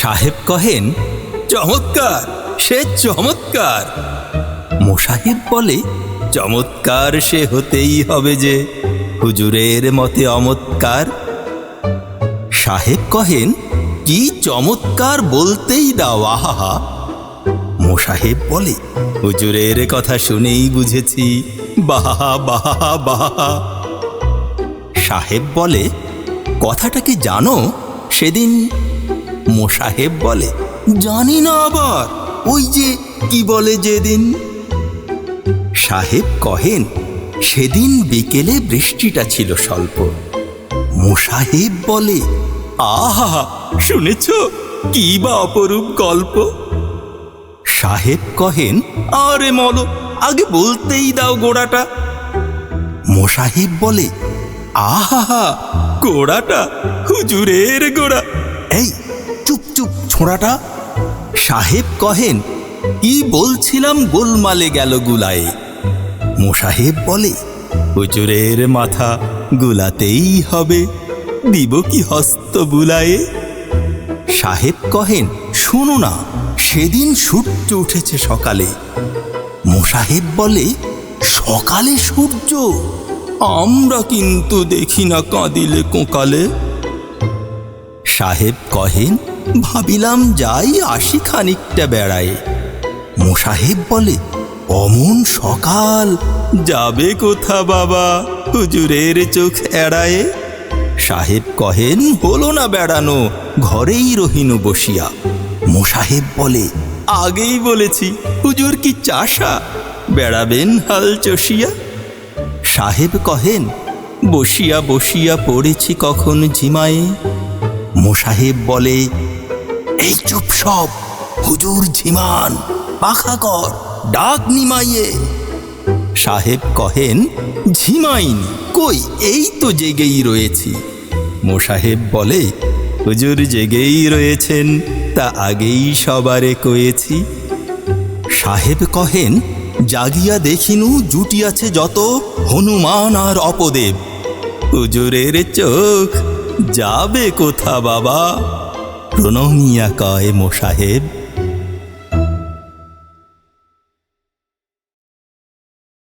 সাহেব কহেন, চমৎকার, সে চমৎকার। মোসাহেব বলে, চমৎকার সে হতেই হবে যে হুজুরের মতে অমৎকার। সাহেব কহেন, কি চমৎকার বলতেই দাও আহা মোসাহেব বলে, হুজুরের কথা শুনেই বুঝেছি। বাহা বাহা বাহা সাহেব বলে, কথাটা কি জানো? সেদিন মোসাহেব বলে, জানি না আবার, ওই যে কি বলে যেদিন? সাহেব কহেন, সেদিন বিকেলে বৃষ্টিটা ছিল স্বল্প। মোসাহেব বলে, আহা, শুনেছ? কি বা অপরূপ গল্প? সাহেব কহেন, আরে মলো, আগে বলতেই দাও গোড়াটা। মোসাহেব বলে, আহা, গোড়াটা হুজুরের গোড়া। এই ছোঁড়াটা? সাহেব কহেন, কি বলছিলাম গোলমালে গেল গুলায়ে? মোসাহেব বলে হুজুরের মাথা গুলাতেই হবে, দিব কি হস্ত বুলায়ে? সাহেব কহেন, শোনো না, সেদিন সূর্য উঠেছে সকালে। মোসাহেব বলে, সকালে সূর্য? আমরা কিন্তু দেখি না কাঁদিলে কোঁকালে। সাহেব কহেন, ভাবিলাম যাই আসি খানিকটা বেড়ায়। মোসাহেব বলে, অমন সকাল, যাবে কোথা বাবা, হুজুরের চোখ এড়ায়ে? সাহেব কহেন, হলো না বেড়ানো, ঘরেই রহিনু বসিয়া। মোসাহেব বলে, আগেই বলেছি, হুজুর কি চাষা? বেড়াবেন হাল চষিয়া? সাহেব কহেন, বসিয়া বসিয়া পড়েছি কখন ঝিমায়ে? মোসাহেব বলে, এই চুপ সব, হুজুর ঝিমান, পাখা কর, ডাক নিমাইয়ে। সাহেব কহেন, ঝিমাইনি, কই, এই তো জেগেই রয়েছি। মোসাহেব বলে, হুজুর জেগেই রয়েছেন, তা আগেই সবারে কয়েছি। সাহেব কহেন, জাগিয়া দেখিনু, জুটিয়াছে যত হনুমান আর অপদেব। হুজুরের চোখ যাবে কোথা বাবা? প্রণমিয়া কয় মোসাহেব